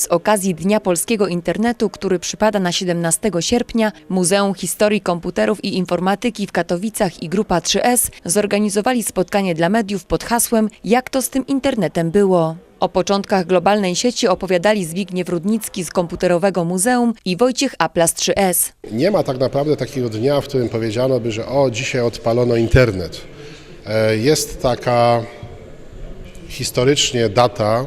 Z okazji Dnia Polskiego Internetu, który przypada na 17 sierpnia, Muzeum Historii Komputerów i Informatyki w Katowicach i Grupa 3S zorganizowali spotkanie dla mediów pod hasłem Jak to z tym internetem było? O początkach globalnej sieci opowiadali Zbigniew Rudnicki z Komputerowego Muzeum i Wojciech Aplas 3S. Nie ma tak naprawdę takiego dnia, w którym powiedziano by, że o, dzisiaj odpalono internet. E, Jest taka historycznie data,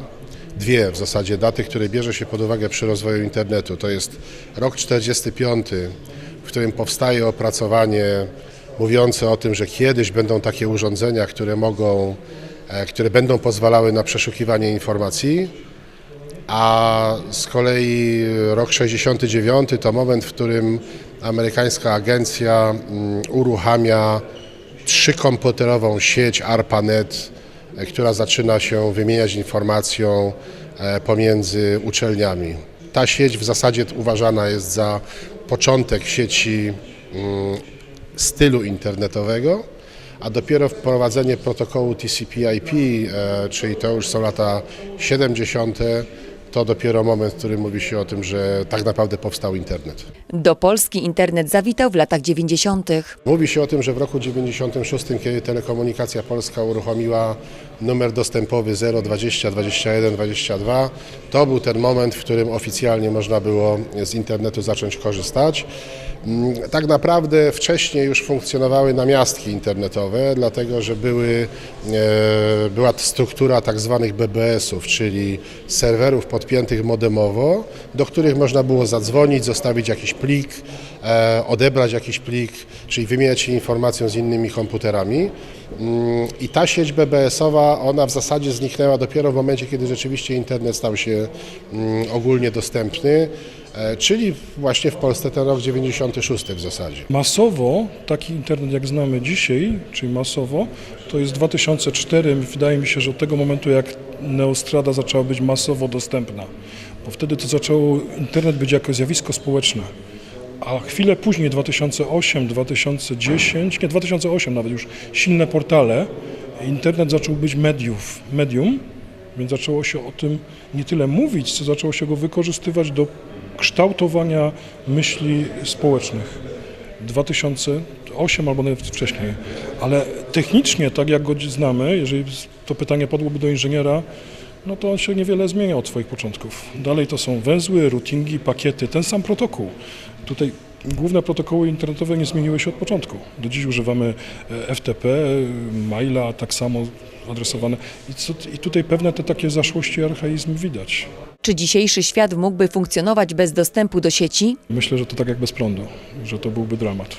dwie w zasadzie daty, które bierze się pod uwagę przy rozwoju internetu. To jest rok 45, w którym powstaje opracowanie mówiące o tym, że kiedyś będą takie urządzenia, które mogą, e, które będą pozwalały na przeszukiwanie informacji. A z kolei rok 69 to moment, w którym amerykańska agencja mm, uruchamia trzykomputerową sieć ARPANET, która zaczyna się wymieniać informacją e, pomiędzy uczelniami. Ta sieć w zasadzie uważana jest za początek sieci mm, stylu internetowego, a dopiero wprowadzenie protokołu TCP/IP, e, czyli to już są lata 70., to dopiero moment, w którym mówi się o tym, że tak naprawdę powstał internet. Do Polski internet zawitał w latach 90. Mówi się o tym, że w roku 96, kiedy Telekomunikacja Polska uruchomiła numer dostępowy 020 21 22, to był ten moment, w którym oficjalnie można było z internetu zacząć korzystać. Mm, Tak naprawdę wcześniej już funkcjonowały namiastki internetowe, dlatego że były, e, była struktura tak zwanych BBS-ów, czyli serwerów podpiętych modemowo, do których można było zadzwonić, zostawić jakiś plik, e, odebrać jakiś plik, czyli wymieniać się informacją z innymi komputerami. Mm, I ta sieć BBS-owa, ona w zasadzie zniknęła dopiero w momencie, kiedy rzeczywiście internet stał się mm, ogólnie dostępny, czyli właśnie w Polsce ten rok 96 w zasadzie. Masowo, taki internet jak znamy dzisiaj, czyli masowo, to jest 2004. Wydaje mi się, że od tego momentu jak Neostrada zaczęła być masowo dostępna, bo wtedy to zaczęło internet być jako zjawisko społeczne. A chwilę później, 2008, 2010, nie 2008 nawet już, silne portale, internet zaczął być mediów, medium, więc zaczęło się o tym nie tyle mówić, co zaczęło się go wykorzystywać do kształtowania myśli społecznych. 2008 albo nawet wcześniej. Ale technicznie, tak jak go znamy, jeżeli to pytanie padłoby do inżyniera, no to on się niewiele zmienia od swoich początków. Dalej to są węzły, routingi, pakiety, ten sam protokół. Tutaj główne protokoły internetowe nie zmieniły się od początku. Do dziś używamy e, FTP, maila tak samo adresowane i, co, i tutaj pewne te takie zaszłości i archaizmy widać. Czy dzisiejszy świat mógłby funkcjonować bez dostępu do sieci? Myślę, że to tak jak bez prądu, że to byłby dramat.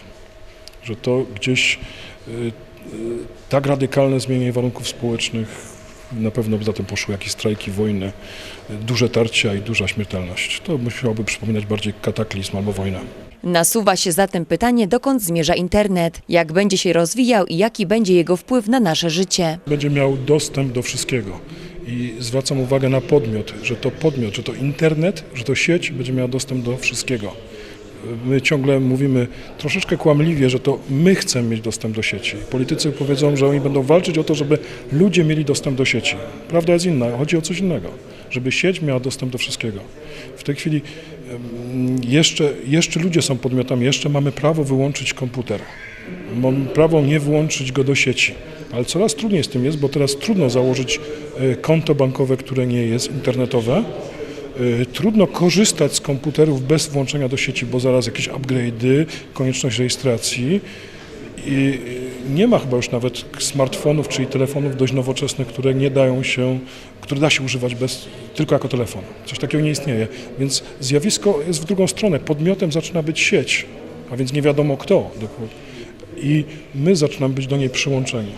Że to gdzieś y, y, tak radykalne zmienienie warunków społecznych, na pewno by za tym poszły jakieś strajki, wojny, y, duże tarcia i duża śmiertelność. To musiałoby przypominać bardziej kataklizm albo wojnę. Nasuwa się zatem pytanie, dokąd zmierza internet, jak będzie się rozwijał i jaki będzie jego wpływ na nasze życie. Będzie miał dostęp do wszystkiego. I zwracam uwagę na podmiot, że to podmiot, że to internet, że to sieć będzie miała dostęp do wszystkiego. My ciągle mówimy troszeczkę kłamliwie, że to my chcemy mieć dostęp do sieci. Politycy powiedzą, że oni będą walczyć o to, żeby ludzie mieli dostęp do sieci. Prawda jest inna, chodzi o coś innego, żeby sieć miała dostęp do wszystkiego. W tej chwili jeszcze, jeszcze ludzie są podmiotami, jeszcze mamy prawo wyłączyć komputer. Mamy prawo nie włączyć go do sieci. Ale coraz trudniej z tym jest, bo teraz trudno założyć e, konto bankowe, które nie jest internetowe. E, Trudno korzystać z komputerów bez włączenia do sieci, bo zaraz jakieś upgrade'y, konieczność rejestracji. I e, nie ma chyba już nawet smartfonów, czyli telefonów dość nowoczesnych, które nie dają się, które da się używać bez, tylko jako telefon. Coś takiego nie istnieje. Więc zjawisko jest w drugą stronę. Podmiotem zaczyna być sieć, a więc nie wiadomo kto. I my zaczynamy być do niej przyłączeni.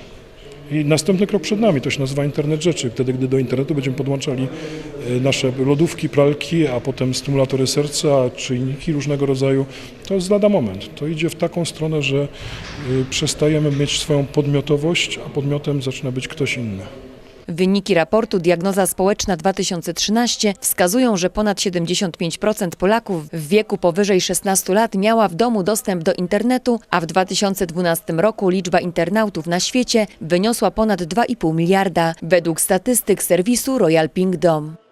I następny krok przed nami, to się nazywa internet rzeczy. Wtedy, gdy do internetu będziemy podłączali e, nasze lodówki, pralki, a potem stymulatory serca, czynniki różnego rodzaju, to jest lada moment. To idzie w taką stronę, że y, przestajemy mieć swoją podmiotowość, a podmiotem zaczyna być ktoś inny. Wyniki raportu Diagnoza Społeczna 2013 wskazują, że ponad 75% Polaków w wieku powyżej 16 lat miała w domu dostęp do internetu, a w 2012 roku liczba internautów na świecie wyniosła ponad 2,5 miliarda, według statystyk serwisu Royal Pingdom.